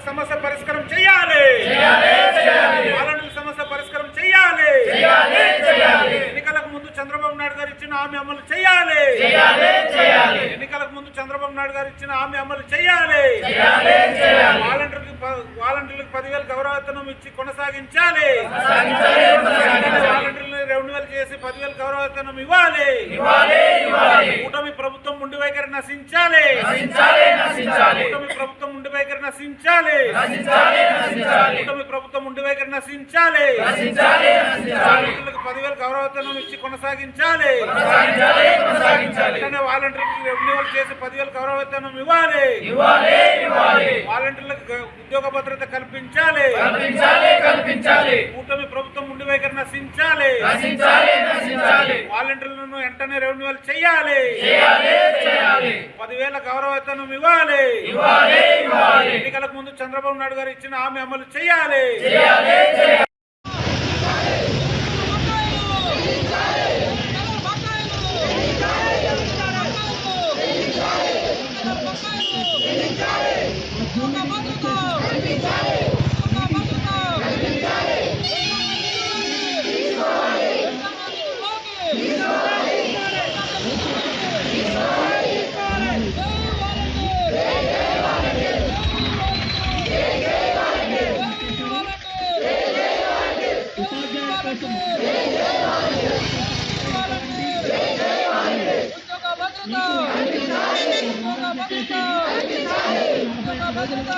వాలంటీర్ల సమస్య పరిష్కారం చేయాలి. వాలంటీర్ల సమస్య పరిష్కారం చేయాలి. ఎన్నికలకు ముందు చంద్రబాబు నాయుడు గారు ఇచ్చిన హామీ అమలు చేయాలి. ఎన్నికలకు ముందు చంద్రబాబు నాయుడు గారు ఇచ్చిన హామీ అమలు చేయాలి. వాలంటీర్లకు వాలంటీర్లకు పదివేలు గౌరవవేతనం ఇచ్చి కొనసాగించాలి. పదివేలు గౌరవవేతనం ఇవ్వాలి. కూటమి ప్రభుత్వం ముండి వైఖరి నశించాలి. కూటమి ప్రభుత్వం ముండి వైఖరి నశించాలి. కూటమి ప్రభుత్వం ముండి వైఖరి నశించాలి. పదివేలు గౌరవవేతనం ఇచ్చి కొనసాగించాలి. వాలంటీర్లకు రెన్యువల్ చేసి పదివేలు గౌరవవేతనం ఇవ్వాలి. వాలంటీర్లకు ఉద్యోగ భద్రత కల్పించాలి. కూటమి ప్రభుత్వం ముండి వైఖరి నశించాలి. వాలంటీర్లను వెంటనే రెన్యువల్ చేయాలి. పదివేల గౌరవవేతనం ఇవ్వాలి. ఎన్నికలకు ముందు చంద్రబాబు నాయుడు గారు ఇచ్చిన హామీ అమలు చేయాలి. భద్రత